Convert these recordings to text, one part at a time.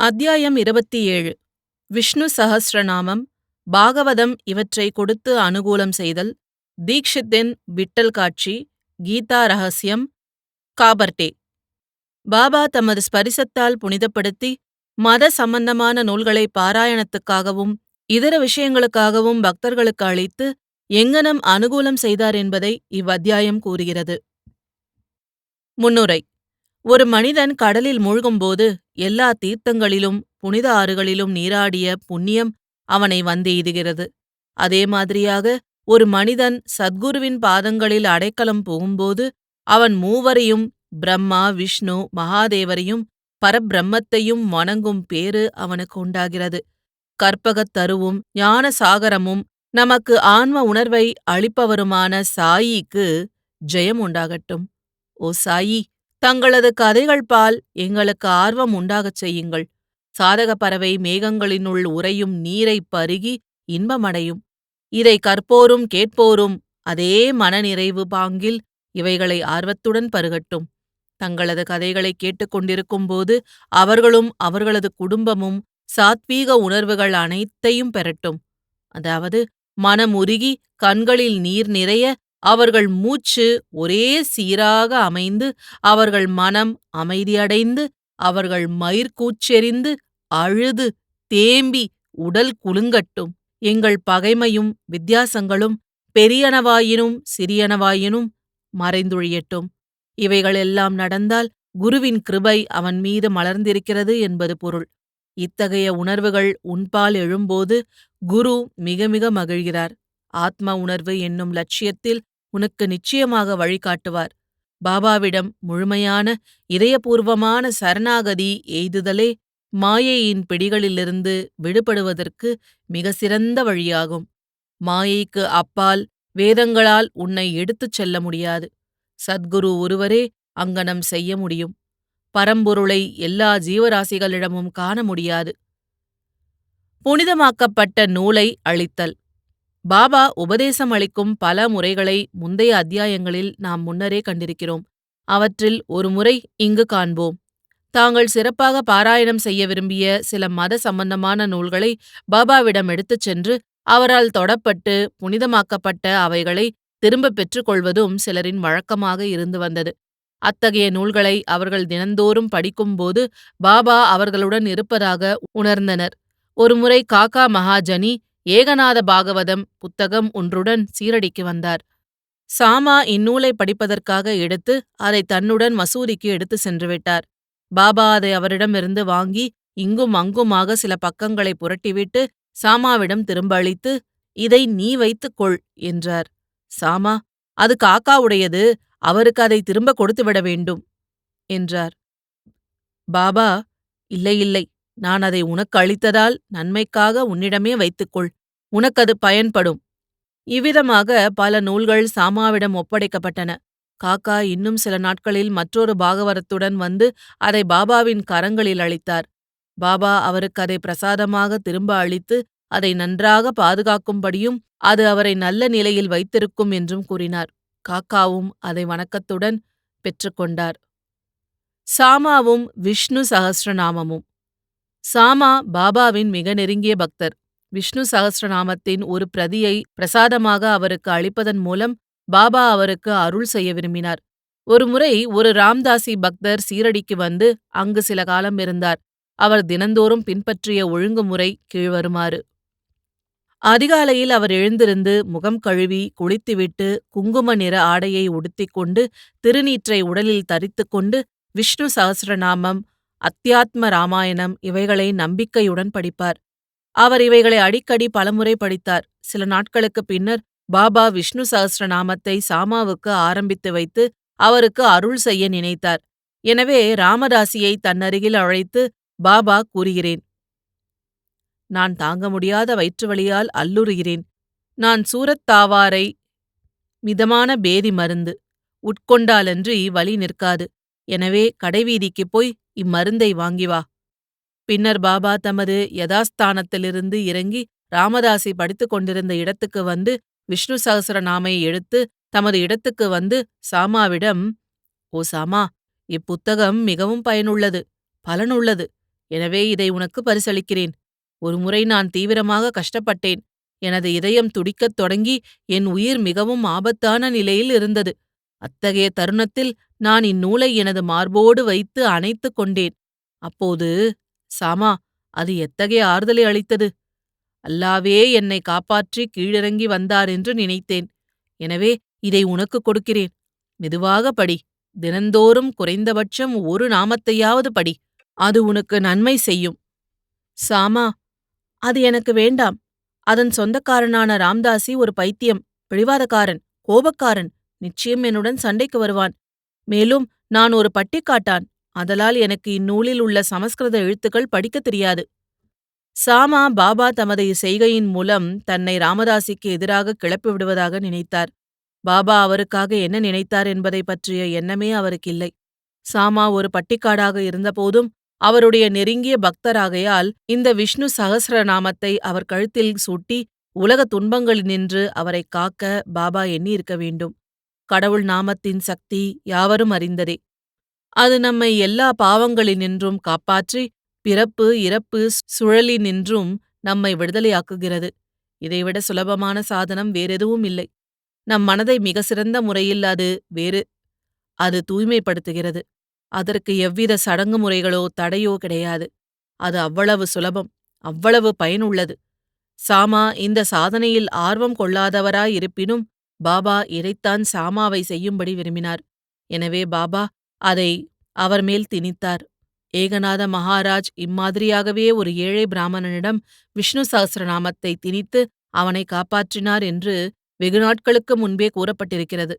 அத்தியாயம் இருபத்தி ஏழு. விஷ்ணு சஹஸ்ரநாமம் பாகவதம் இவற்றை கொடுத்து அனுகூலம் செய்தல் தீக்ஷித்தின் விட்டல் காட்சி கீதா ரகசியம் காபர்டே. பாபா தமது ஸ்பரிசத்தால் புனிதப்படுத்தி மத சம்பந்தமான நூல்களை பாராயணத்துக்காகவும் இதர விஷயங்களுக்காகவும் பக்தர்களுக்கு அளித்து எங்கனம் அனுகூலம் செய்தார் என்பதை இவ்வத்தியாயம் கூறுகிறது. முன்னுரை. ஒரு மனிதன் கடலில் மூழ்கும்போது எல்லா தீர்த்தங்களிலும் புனித ஆறுகளிலும் நீராடிய புண்ணியம் அவனை வந்தெய்துகிறது. அதே மாதிரியாக ஒரு மனிதன் சத்குருவின் பாதங்களில் அடைக்கலம் புகும்போது அவன் மூவரையும் பிரம்மா விஷ்ணு மகாதேவரையும் பரபிரம்மத்தையும் வணங்கும் பேறு அவனுக்கு உண்டாகிறது. கற்பகத் தருவும் ஞான சாகரமும் நமக்கு ஆன்ம உணர்வை அளிப்பவருமான சாயிக்கு ஜெயம் உண்டாகட்டும். ஓ சாயி! தங்களது கதைகள் பால் எங்களுக்கு ஆர்வம் உண்டாகச் செய்யுங்கள். சாதக பறவை மேகங்களினுள் உறையும் நீரைப் பருகி இன்பமடையும். இதை கற்போரும் கேட்போரும் அதே மனநிறைவு பாங்கில் இவைகளை ஆர்வத்துடன் பருகட்டும். தங்களது கதைகளை கேட்டுக்கொண்டிருக்கும்போது அவர்களும் அவர்களது குடும்பமும் சாத்வீக உணர்வுகள் அனைத்தையும் பெறட்டும். அதாவது மனம் உருகி கண்களில் நீர் நிறைய அவர்கள் மூச்சு ஒரே சீராக அமைந்து அவர்கள் மனம் அமைதியடைந்து அவர்கள் மயிர்கூச்செறிந்து அழுது தேம்பி உடல் குலுங்கட்டும். எங்கள் பகைமையும் வித்தியாசங்களும் பெரியனவாயினும் சிறியனவாயினும் மறைந்துழியட்டும். இவைகளெல்லாம் நடந்தால் குருவின் கிருபை அவன் மீது மலர்ந்திருக்கிறது என்பது பொருள். இத்தகைய உணர்வுகள் உன்பால் எழும்போது குரு மிக மிக மகிழ்கிறார். ஆத்ம உணர்வு என்னும் லட்சியத்தில் உனக்கு நிச்சயமாக வழிகாட்டுவார். பாபாவிடம் முழுமையான இதயபூர்வமான சரணாகதி எய்துதலே மாயையின் பிடிகளிலிருந்து விடுபடுவதற்கு மிக சிறந்த வழியாகும். மாயைக்கு அப்பால் வேதங்களால் உன்னை எடுத்துச் செல்ல முடியாது. சத்குரு ஒருவரே அங்கனம் செய்ய முடியும். பரம்பொருளை எல்லா ஜீவராசிகளிடமும் காண முடியாது. புனிதமாக்கப்பட்ட நூலை அளித்தல் பாபா உபதேசம் அளிக்கும் பல முறைகளை முந்தைய அத்தியாயங்களில் நாம் முன்னரே கண்டிருக்கிறோம். அவற்றில் ஒரு முறை இங்கு காண்போம். தாங்கள் சிறப்பாக பாராயணம் செய்ய விரும்பிய சில மத சம்பந்தமான நூல்களை பாபாவிடம் எடுத்துச் சென்று அவரால் தொடப்பட்டு புனிதமாக்கப்பட்ட அவைகளை திரும்பப் பெற்றுக்கொள்வதும் சிலரின் வழக்கமாக இருந்து வந்தது. அத்தகைய நூல்களை அவர்கள் தினந்தோறும் படிக்கும்போது பாபா அவர்களுடன் இருப்பதாக உணர்ந்தனர். ஒருமுறை காக்கா மகாஜனி ஏகநாத பாகவதம் புத்தகம் ஒன்றுடன் சீரடிக்கு வந்தார். சாமா இந்நூலை படிப்பதற்காக எடுத்து அதை தன்னுடன் மசூதிக்கு எடுத்து சென்றுவிட்டார் பாபா அதை அவரிடமிருந்து வாங்கி இங்கும் அங்குமாக சில பக்கங்களை புரட்டிவிட்டு சாமாவிடம் திரும்ப அளித்து இதை நீ வைத்துக்கொள் என்றார். சாமா அது காக்காவுடையது அவருக்கு அதை திரும்ப கொடுத்துவிட வேண்டும் என்றார். பாபா இல்லை இல்லை நான் அதை உனக்கு அளித்ததால் நன்மைக்காக உன்னிடமே வைத்துக்கொள். உனக்கது பயன்படும். இவ்விதமாக பல நூல்கள் சாமாவிடம் ஒப்படைக்கப்பட்டன. காக்கா இன்னும் சில நாட்களில் மற்றொரு பாகவரத்துடன் வந்து அதை பாபாவின் கரங்களில் அளித்தார். பாபா அவருக்கு அதை பிரசாதமாக திரும்ப அளித்து அதை நன்றாக பாதுகாக்கும்படியும் அது அவரை நல்ல நிலையில் வைத்திருக்கும் என்றும் கூறினார். காக்காவும் அதை வணக்கத்துடன் பெற்றுக்கொண்டார். சாமாவும் விஷ்ணு சகஸ்ரநாமமும் சாமா பாபாவின் மிக நெருங்கிய பக்தர். விஷ்ணு சகஸ்ரநாமத்தின் ஒரு பிரதியை பிரசாதமாக அவருக்கு அளிப்பதன் மூலம் பாபா அவருக்கு அருள் செய்ய விரும்பினார். ஒருமுறை ஒரு ராம்தாசி பக்தர் சீரடிக்கு வந்து அங்கு சில காலம் இருந்தார். அவர் தினந்தோறும் பின்பற்றிய ஒழுங்குமுறை கீழ்வருமாறு. அதிகாலையில் அவர் எழுந்திருந்து முகம் கழுவி குளித்துவிட்டு குங்கும நிற ஆடையை உடுத்திக்கொண்டு திருநீற்றை உடலில் தரித்துக்கொண்டு விஷ்ணு சகசிரநாமம் அத்தியாத்ம ராமாயணம் இவைகளை நம்பிக்கையுடன் படிப்பார். அவர் இவைகளை அடிக்கடி பலமுறை படித்தார். சில நாட்களுக்குப் பின்னர் பாபா விஷ்ணு சகஸ்ரநாமத்தை சாமாவுக்கு ஆரம்பித்து வைத்து அவருக்கு அருள் செய்ய நினைத்தார். எனவே ராமதாசியை தன்னருகில் அழைத்து பாபா கூறுகிறேன் நான் தாங்க முடியாத வயிற்றுவலியால் அல்லுறுகிறேன். நான் சூரத்தாவாரை மிதமான பேதி மருந்து உட்கொண்டாலன்றி வழி நிற்காது. எனவே கடைவீதிக்குப் போய் இம்மருந்தை வாங்கி வா. பின்னர் பாபா தமது யதாஸ்தானத்திலிருந்து இறங்கி ராமதாசி படித்துக் கொண்டிருந்த இடத்துக்கு வந்து விஷ்ணு சகசரநாமை எடுத்து தமது இடத்துக்கு வந்து சாமாவிடம் ஓ சாமா இப்புத்தகம் மிகவும் பயனுள்ளது பலனுள்ளது எனவே இதை உனக்கு பரிசளிக்கிறேன். ஒருமுறை நான் தீவிரமாக கஷ்டப்பட்டேன். எனது இதயம் துடிக்கத் தொடங்கி என் உயிர் மிகவும் ஆபத்தான நிலையில் இருந்தது. அத்தகைய தருணத்தில் நான் இந்நூலை எனது மார்போடு வைத்து அணைத்துக் கொண்டேன். அப்போது சாமா அது எத்தகைய ஆறுதலை அளித்தது? அல்லாவே என்னை காப்பாற்றி கீழிறங்கி வந்தார் என்று நினைத்தேன். எனவே இதை உனக்கு கொடுக்கிறேன். மெதுவாக படி. தினந்தோறும் குறைந்தபட்சம் ஒரு நாமத்தையாவது படி. அது உனக்கு நன்மை செய்யும். சாமா அது எனக்கு வேண்டாம். அதன் சொந்தக்காரனான ராம்தாசி ஒரு பைத்தியம் பிடிவாதக்காரன் கோபக்காரன் நிச்சயம் என்னுடன் சண்டைக்கு வருவான். மேலும் நான் ஒரு பட்டிக்காட்டான் அதலால் எனக்கு இந்நூலில் உள்ள சமஸ்கிருத எழுத்துக்கள் படிக்கத் தெரியாது. சாமா பாபா தமது செய்கையின் மூலம் தன்னை ராமதாசிக்கு எதிராக கிளப்பி விடுவதாக நினைத்தார். பாபா அவருக்காக என்ன நினைத்தார் என்பதை பற்றிய எண்ணமே அவருக்கில்லை சாமா ஒரு பட்டிக்காடாக இருந்தபோதும் அவருடைய நெருங்கிய பக்தராகையால் இந்த விஷ்ணு சகசிரநாமத்தை அவர் கழுத்தில் சூட்டி உலக துன்பங்களினின்று அவரைக் காக்க பாபா எண்ணியிருக்க வேண்டும். கடவுள் நாமத்தின் சக்தி யாவரும் அறிந்ததே. அது நம்மை எல்லா பாவங்களினின்றும் காப்பாற்றி பிறப்பு இறப்பு சுழலினின்றும் நம்மை விடுதலையாக்குகிறது. இதைவிட சுலபமான சாதனம் வேறெதுவும் இல்லை. நம் மனதை மிக சிறந்த முறையில் அது வேறு அது தூய்மைப்படுத்துகிறது. அதற்கு எவ்வித சடங்கு முறைகளோ தடையோ கிடையாது. அது அவ்வளவு சுலபம் அவ்வளவு பயனுள்ளது. சாமா இந்த சாதனையில் ஆர்வம் கொள்ளாதவராயிருப்பினும் பாபா இறைத்தான் சாமாவை செய்யும்படி விரும்பினார். எனவே பாபா அதை அவர் மேல் திணித்தார். ஏகநாத மகாராஜ் இம்மாதிரியாகவே ஒரு ஏழை பிராமணனிடம் விஷ்ணு சகசிரநாமத்தை திணித்து அவனை காப்பாற்றினார் என்று வெகு நாட்களுக்கு முன்பே கூறப்பட்டிருக்கிறது.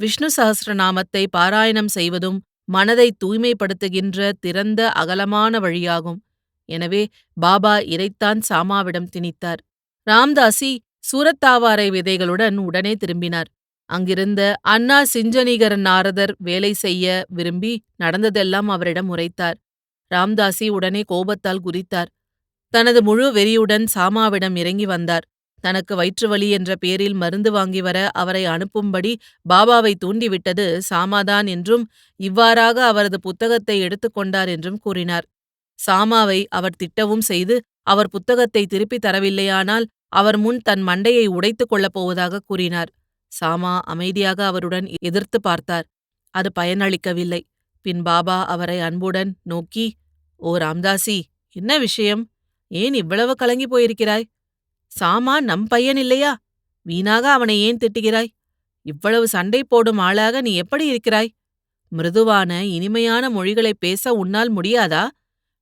விஷ்ணு சகசிரநாமத்தை பாராயணம் செய்வதும் மனதை தூய்மைப்படுத்துகின்ற திறந்த அகலமான வழியாகும். எனவே பாபா இறைத்தான் சாமாவிடம் திணித்தார். ராம்தாசி சூரத்தாவாரை விதைகளுடன் உடனே திரும்பினார். அங்கிருந்த அண்ணா சிஞ்சனீகரன் நாரதர் வேலை செய்ய விரும்பி நடந்ததெல்லாம் அவரிடம் உரைத்தார். ராம்தாசி உடனே கோபத்தால் குதித்தார். தனது முழு வெறியுடன் சாமாவிடம் இறங்கி வந்தார். தனக்கு வயிற்றுவலி என்ற பேரில் மருந்து வாங்கி வர அவரை அனுப்பும்படி பாபாவை தூண்டிவிட்டது சாமாதான் என்றும் இவ்வாறாக அவரது புத்தகத்தை எடுத்துக்கொண்டார் என்றும் கூறினார். சாமாவை அவர் திட்டவும் செய்து அவர் புத்தகத்தை திருப்பித் தரவில்லையானால் அவர் முன் தன் மண்டையை உடைத்துக் கொள்ளப் போவதாக கூறினார். சாமா அமைதியாக அவருடன் எதிர்த்து பார்த்தார். அது பயனளிக்கவில்லை. பின் பாபா அவரை அன்புடன் நோக்கி ஓ ராம்தாசி என்ன விஷயம்? ஏன் இவ்வளவு கலங்கி போயிருக்கிறாய்? சாமா நம் பையன் இல்லையா? வீணாக அவனை ஏன் திட்டுகிறாய்? இவ்வளவு சண்டை போடும் ஆளாக நீ எப்படி இருக்கிறாய்? மிருதுவான இனிமையான மொழிகளைப் பேச உன்னால் முடியாதா?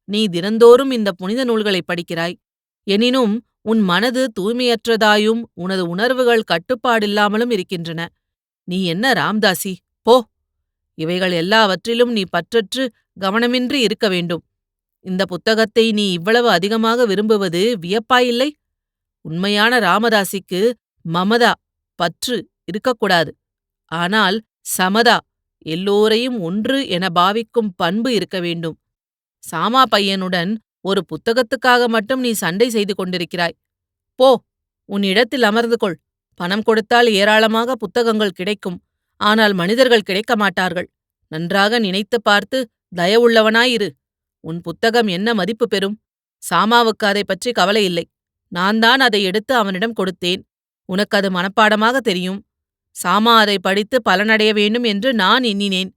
நீ தினந்தோறும் இந்த புனித நூல்களைப் படிக்கிறாய். எனினும் உன் மனது தூய்மையற்றதாயும் உனது உணர்வுகள் கட்டுப்பாடில்லாமலும் இருக்கின்றன. நீ என்ன ராம்தாசி? போ. இவைகள் எல்லாவற்றிலும் நீ பற்றற்று கவனமின்றி இருக்க வேண்டும். இந்த புத்தகத்தை நீ இவ்வளவு அதிகமாக விரும்புவது வியப்பாயில்லை? உண்மையான ராமதாசிக்கு மமதா பற்று இருக்கக்கூடாது. ஆனால் சமதா எல்லோரையும் ஒன்று என பாவிக்கும் பண்பு இருக்க வேண்டும். சாமா பையனுடன் ஒரு புத்தகத்துக்காக மட்டும் நீ சண்டை செய்து கொண்டிருக்கிறாய். போ உன் இடத்தில் அமர்ந்து கொள். பணம் கொடுத்தால் ஏராளமாக புத்தகங்கள் கிடைக்கும். ஆனால் மனிதர்கள் கிடைக்க மாட்டார்கள். நன்றாக நினைத்து பார்த்து தயவுள்ளவனாயிரு. உன் புத்தகம் என்ன மதிப்பு பெறும்? சாமாவுக்கு அதை பற்றி கவலை இல்லை. நான் தான் அதை எடுத்து அவனிடம் கொடுத்தேன். உனக்கு அது மனப்பாடமாக தெரியும். சாமா அதை படித்து பலனடைய வேண்டும் என்று நான் எண்ணினேன்.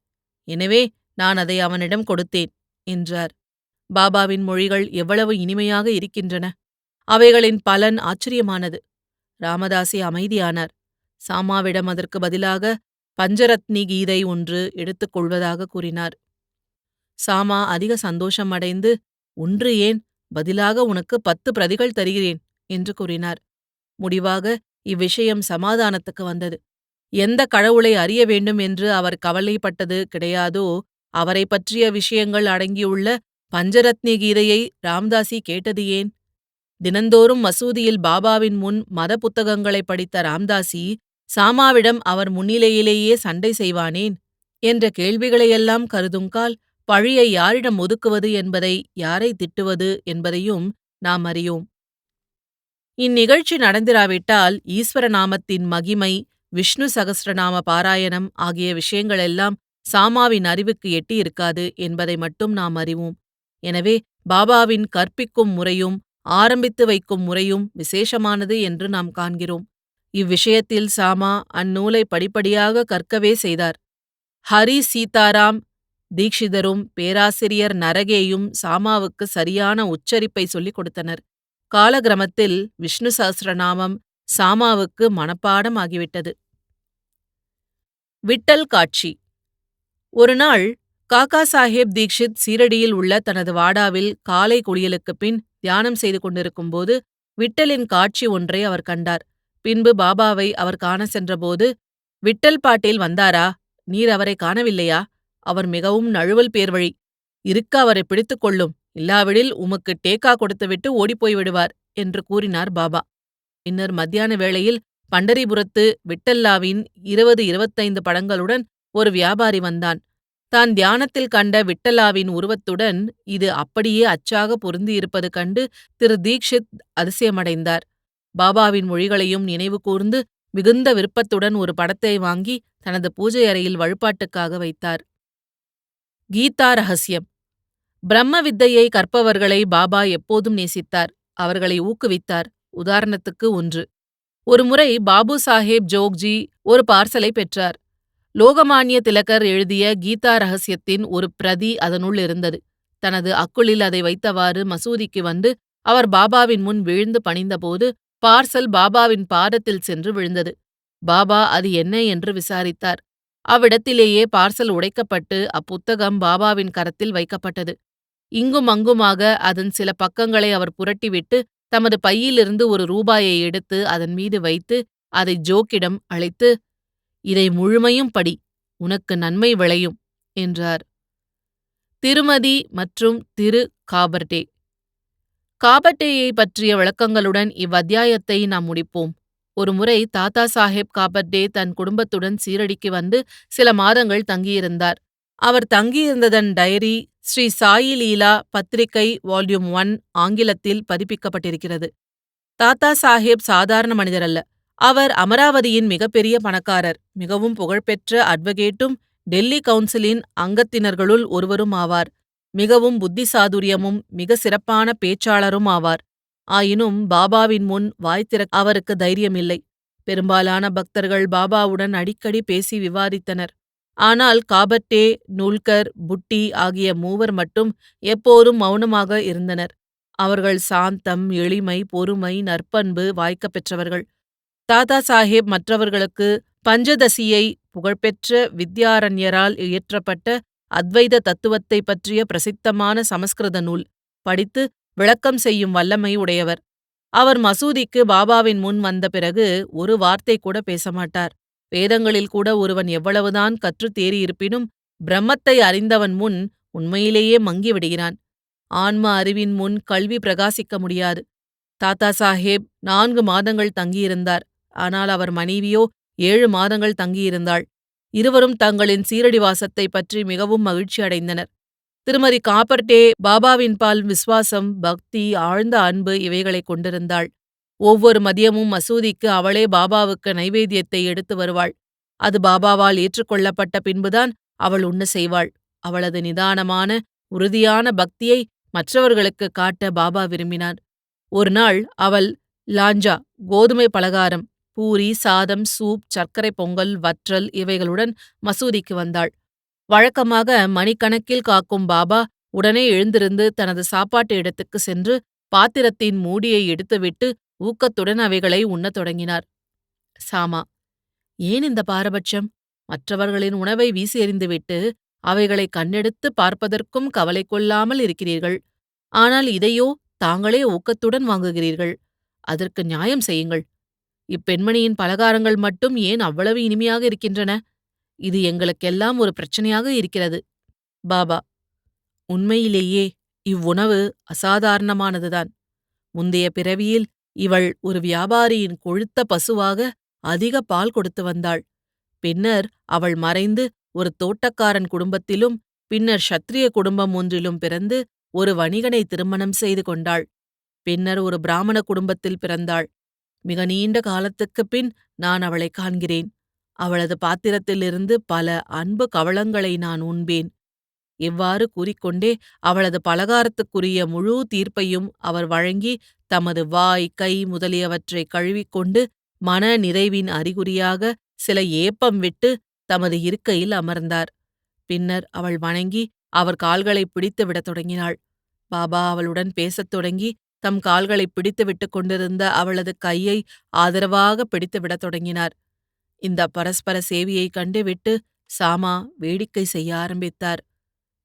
எனவே நான் அதை அவனிடம் கொடுத்தேன் என்றார். பாபாவின் மொழிகள் எவ்வளவு இனிமையாக இருக்கின்றன. அவைகளின் பலன் ஆச்சரியமானது. ராமதாசி அமைதியானார். சாமாவிடம் அதற்கு பதிலாக பஞ்சரத்னி கீதை ஒன்று எடுத்துக் கொள்வதாக கூறினார். சாமா அதிக சந்தோஷம் அடைந்து ஒன்று ஏன்? பதிலாக உனக்கு பத்து பிரதிகள் தருகிறேன் என்று கூறினார். முடிவாக இவ்விஷயம் சமாதானத்துக்கு வந்தது. எந்த கடவுளை அறிய வேண்டும் என்று அவர் கவலைப்பட்டது கிடையாதோ அவரை பற்றிய விஷயங்கள் அடங்கியுள்ள பஞ்சரத்னி கீதையை ராம்தாசி கேட்டது ஏன்? தினந்தோறும் மசூதியில் பாபாவின் முன் மத புத்தகங்களை படித்த ராம்தாசி சாமாவிடம் அவர் முன்னிலையிலேயே சண்டை செய்வானேன்? என்ற கேள்விகளையெல்லாம் கருதுங்கால் பழியை யாரிடம் ஒதுக்குவது என்பதை யாரை திட்டுவது என்பதையும் நாம் அறியோம். இந்நிகழ்ச்சி நடந்திராவிட்டால் ஈஸ்வர நாமத்தின் மகிமை விஷ்ணு சகசிரநாம பாராயணம் ஆகிய விஷயங்களெல்லாம் சாமாவின் அறிவுக்கு எட்டியிருக்காது என்பதை மட்டும் நாம் அறிவோம். எனவே பாபாவின் கற்பிக்கும் முறையும் ஆரம்பித்து வைக்கும் முறையும் விசேஷமானது என்று நாம் காண்கிறோம். இவ்விஷயத்தில் சாமா அந்நூலை படிப்படியாக கற்கவே செய்தார். ஹரி சீதாராம் தீக்ஷிதரும் பேராசிரியர் நரகேயும் சாமாவுக்கு சரியான உச்சரிப்பை சொல்லிக் கொடுத்தனர். காலகிரமத்தில் விஷ்ணு சஹஸ்ரநாமம் சாமாவுக்கு மனப்பாடம் ஆகிவிட்டது விட்டல் காட்சி. ஒருநாள் நாள் சாஹேப் தீக்ஷித் சீரடியில் உள்ள தனது வாடாவில் காலை குளியலுக்குப் பின் தியானம் செய்து கொண்டிருக்கும்போது விட்டலின் காட்சி ஒன்றை அவர் கண்டார். பின்பு பாபாவை அவர் காண சென்றபோது விட்டல் பாட்டேல் வந்தாரா? நீர் அவரை காணவில்லையா? அவர் மிகவும் நழுவல் பேர்வழி. இருக்க அவரை பிடித்துக் கொள்ளும். இல்லாவிடில் உமக்கு டேக்கா கொடுத்துவிட்டு ஓடிப்போய் விடுவார் என்று கூறினார் பாபா. பின்னர் மத்தியான வேளையில் பண்டரிபுரத்து விட்டல்லாவின் இருபது இருபத்தைந்து படங்களுடன் ஒரு வியாபாரி வந்தான். தான் தியானத்தில் கண்ட விட்டலாவின் உருவத்துடன் இது அப்படியே அச்சாக பொருந்தியிருப்பது கண்டு திரு தீக்ஷித் அதிசயமடைந்தார். பாபாவின் மொழிகளையும் நினைவு கூர்ந்து மிகுந்த விருப்பத்துடன் ஒரு படத்தை வாங்கி தனது பூஜை அறையில் வழிபாட்டுக்காக வைத்தார். கீதா ரகசியம். பிரம்ம வித்தையை கற்பவர்களை பாபா எப்போதும் நேசித்தார். அவர்களை ஊக்குவித்தார். உதாரணத்துக்கு ஒன்று. ஒருமுறை பாபு சாஹேப் ஜோக்ஜி ஒரு பார்சலை பெற்றார். லோகமானிய திலகர் எழுதிய கீதா ரகசியத்தின் ஒரு பிரதி அதனுள் இருந்தது. தனது அக்குளில் அதை வைத்தவாறு மசூதிக்கு வந்து அவர் பாபாவின் முன் விழுந்து பணிந்தபோது பார்சல் பாபாவின் பாதத்தில் சென்று விழுந்தது. பாபா அது என்ன? என்று விசாரித்தார். அவ்விடத்திலேயே பார்சல் உடைக்கப்பட்டு அப்புத்தகம் பாபாவின் கரத்தில் வைக்கப்பட்டது. இங்கும் அங்குமாக அதன் சில பக்கங்களை அவர் புரட்டிவிட்டு தமது பையிலிருந்து ஒரு ரூபாயை எடுத்து அதன் மீது வைத்து அதை ஜோக்கிடம் அழைத்து இதை முழுமையும் படி உனக்கு நன்மை விளையும் என்றார். திருமதி மற்றும் திரு காபர்டே. காபர்டேயை பற்றிய விளக்கங்களுடன் இவ்வத்தியாயத்தை நாம் முடிப்போம். ஒருமுறை தாத்தா சாஹேப் காபர்டே தன் குடும்பத்துடன் சீரடிக்கு வந்து சில மாதங்கள் தங்கியிருந்தார். அவர் தங்கியிருந்ததன் டைரி ஸ்ரீ சாயி லீலா பத்திரிகை வால்யூம் ஒன் ஆங்கிலத்தில் பதிப்பிக்கப்பட்டிருக்கிறது. தாத்தா சாஹேப் சாதாரண மனிதரல்ல. அவர் அமராவதியின் மிகப்பெரிய பணக்காரர். மிகவும் புகழ்பெற்ற அட்வொகேட்டும் டெல்லி கவுன்சிலின் அங்கத்தினர்களுள் ஒருவரும் ஆவார். மிகவும் புத்திசாதுரியமும் மிக சிறப்பான பேச்சாளரும் ஆவார். ஆயினும் பாபாவின் முன் வாய்த்திற அவருக்கு தைரியமில்லை. பெரும்பாலான பக்தர்கள் பாபாவுடன் அடிக்கடி பேசி விவாதித்தனர். ஆனால் காபட்டே நூல்கர் புட்டி ஆகிய மூவர் மட்டும் எப்போதும் மௌனமாக இருந்தனர். அவர்கள் சாந்தம் எளிமை பொறுமை நற்பண்பு வாய்க்கப் பெற்றவர்கள். தாதா சாஹேப் மற்றவர்களுக்கு பஞ்சதசியை புகழ்பெற்ற வித்யாரண்யரால் இயற்றப்பட்ட அத்வைத தத்துவத்தை பற்றிய பிரசித்தமான சமஸ்கிருத நூல். படித்து விளக்கம் செய்யும் வல்லமை உடையவர். அவர் மசூதிக்கு பாபாவின் முன் வந்த பிறகு ஒரு வார்த்தை கூட பேசமாட்டார். வேதங்களில் கூட ஒருவன் எவ்வளவுதான் கற்றுத் தேறியிருப்பினும் பிரம்மத்தை அறிந்தவன் முன் உண்மையிலேயே மங்கிவிடுகிறான். ஆன்ம அறிவின் முன் கல்வி பிரகாசிக்க முடியாது. தாத்தா சாஹேப் நான்கு மாதங்கள் தங்கியிருந்தார். ஆனால் அவர் மனைவியோ ஏழு மாதங்கள் தங்கியிருந்தாள். இருவரும் தங்களின் சீரடிவாசத்தை பற்றி மிகவும் மகிழ்ச்சி அடைந்தனர். திருமதி காப்பர்டே பாபாவின் பால் விசுவாசம் பக்தி ஆழ்ந்த அன்பு இவைகளை கொண்டிருந்தாள். ஒவ்வொரு மதியமும் மசூதிக்கு அவளே பாபாவுக்கு நைவேத்தியத்தை எடுத்து வருவாள். அது பாபாவால் ஏற்றுக்கொள்ளப்பட்ட பின்புதான் அவள் உண்ண செய்வாள். அவளது நிதானமான உறுதியான பக்தியை மற்றவர்களுக்கு காட்ட பாபா விரும்பினார். ஒரு நாள் அவள் லாஞ்சா கோதுமை பலகாரம் பூரி சாதம் சூப் சர்க்கரை பொங்கல் வற்றல் இவைகளுடன் மசூதிக்கு வந்தாள். வழக்கமாக மணிக்கணக்கில் காக்கும் பாபா உடனே எழுந்திருந்து தனது சாப்பாட்டு இடத்துக்கு சென்று பாத்திரத்தின் மூடியை எடுத்துவிட்டு ஊக்கத்துடன் அவைகளை உண்ணத் தொடங்கினார். சாமா ஏன் இந்த பாரபட்சம்? மற்றவர்களின் உணவை வீசி எறிந்துவிட்டு அவைகளை கண்ணெடுத்து பார்ப்பதற்கும் கவலை கொள்ளாமல் இருக்கிறீர்கள். ஆனால் இதையோ தாங்களே ஊக்கத்துடன் வாங்குகிறீர்கள். அதற்கு நியாயம் செய்யுங்கள். இப்பெண்மணியின் பலகாரங்கள் மட்டும் ஏன் அவ்வளவு இனிமையாக இருக்கின்றன? இது எங்களுக்கெல்லாம் ஒரு பிரச்சனையாக இருக்கிறது. பாபா உண்மையிலேயே இவ்வுணவு அசாதாரணமானதுதான். முந்தைய பிறவியில் இவள் ஒரு வியாபாரியின் கொழுத்த பசுவாக அதிக பால் கொடுத்து வந்தாள். பின்னர் அவள் மறைந்து ஒரு தோட்டக்காரன் குடும்பத்திலும் பின்னர் ஷத்திரிய குடும்பம் ஒன்றிலும் பிறந்து ஒரு வணிகனை திருமணம் செய்து கொண்டாள். பின்னர் ஒரு பிராமண குடும்பத்தில் பிறந்தாள். மிக நீண்ட காலத்துக்குப் பின் நான் அவளை காண்கிறேன். அவளது பாத்திரத்திலிருந்து பல அன்பு கவளங்களை நான் உண்பேன். இவ்வாறு கூறிக்கொண்டே அவளது பலகாரத்துக்குரிய முழு தீர்ப்பையும் அவர் வழங்கி தமது வாய் கை முதலியவற்றைக் கழுவிக்கொண்டு மன நிறைவின் அறிகுறியாக சில ஏப்பம் விட்டு தமது இருக்கையில் அமர்ந்தார். பின்னர் அவள் வணங்கி அவர் கால்களைப் பிடித்துவிடத் தொடங்கினாள். பாபா அவளுடன் பேசத் தொடங்கி தம் கால்களைப் பிடித்துவிட்டுக் கொண்டிருந்த அவளது கையை ஆதரவாக பிடித்துவிடத் தொடங்கினார். இந்த பரஸ்பர சேவையைக் கண்டுவிட்டு சாமா வேடிக்கை செய்ய ஆரம்பித்தார்.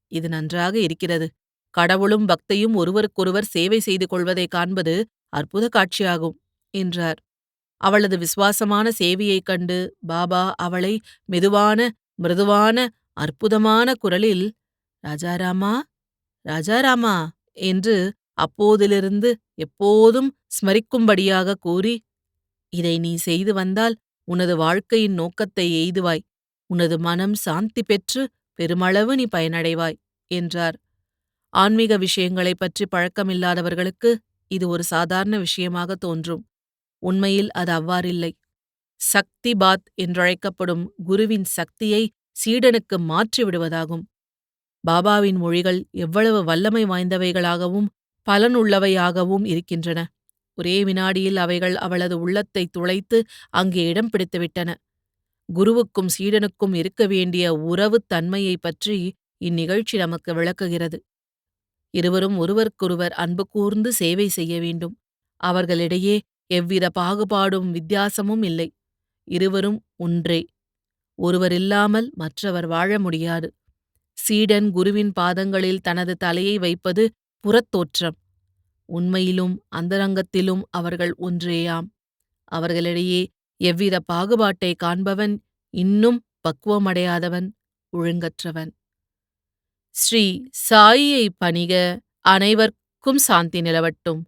இது நன்றாக இருக்கிறது. கடவுளும் பக்தையும் ஒருவருக்கொருவர் சேவை செய்து கொள்வதைக் காண்பது அற்புத காட்சியாகும் என்றார். அவளது விசுவாசமான சேவையைக் கண்டு பாபா அவளை மெதுவான மிருதுவான அற்புதமான குரலில் ராஜாராமா ராஜாராமா என்று அப்போதிலிருந்து எப்போதும் ஸ்மரிக்கும்படியாக கூறி இதை நீ செய்து வந்தால் உனது வாழ்க்கையின் நோக்கத்தை எய்துவாய். உனது மனம் சாந்தி பெற்று பெருமளவு நீ பயனடைவாய் என்றார். ஆன்மீக விஷயங்களைப் பற்றி பழக்கமில்லாதவர்களுக்கு இது ஒரு சாதாரண விஷயமாக தோன்றும். உண்மையில் அது அவ்வாறில்லை. சக்தி பாத் என்றழைக்கப்படும் குருவின் சக்தியை சீடனுக்கு மாற்றிவிடுவதாகும். பாபாவின் மொழிகள் எவ்வளவு வல்லமை வாய்ந்தவைகளாகவும் பலனுள்ளவையாகவும் இருக்கின்றன. ஒரே வினாடியில் அவைகள் அவளது உள்ளத்தை துளைத்து அங்கே இடம் பிடித்துவிட்டன. குருவுக்கும் சீடனுக்கும் இருக்க வேண்டிய உறவுத் தன்மையைப் பற்றி இந்நிகழ்ச்சி நமக்கு விளக்குகிறது. இருவரும் ஒருவருக்கொருவர் அன்பு கூர்ந்து சேவை செய்ய வேண்டும். அவர்களிடையே எவ்வித பாகுபாடும் வித்தியாசமும் இல்லை. இருவரும் ஒன்றே. ஒருவர் இல்லாமல் மற்றவர் வாழ முடியாது. சீடன் குருவின் பாதங்களில் தனது தலையை வைப்பது புறத்தோற்றம். உண்மையிலும் அந்தரங்கத்திலும் அவர்கள் ஒன்றேயாம். அவர்களிடையே எவ்வித பாகுபாட்டை காண்பவன் இன்னும் பக்குவமடையாதவன் ஒழுங்கற்றவன். ஸ்ரீ சாயியை பணிக அனைவர்க்கும் சாந்தி நிலவட்டும்.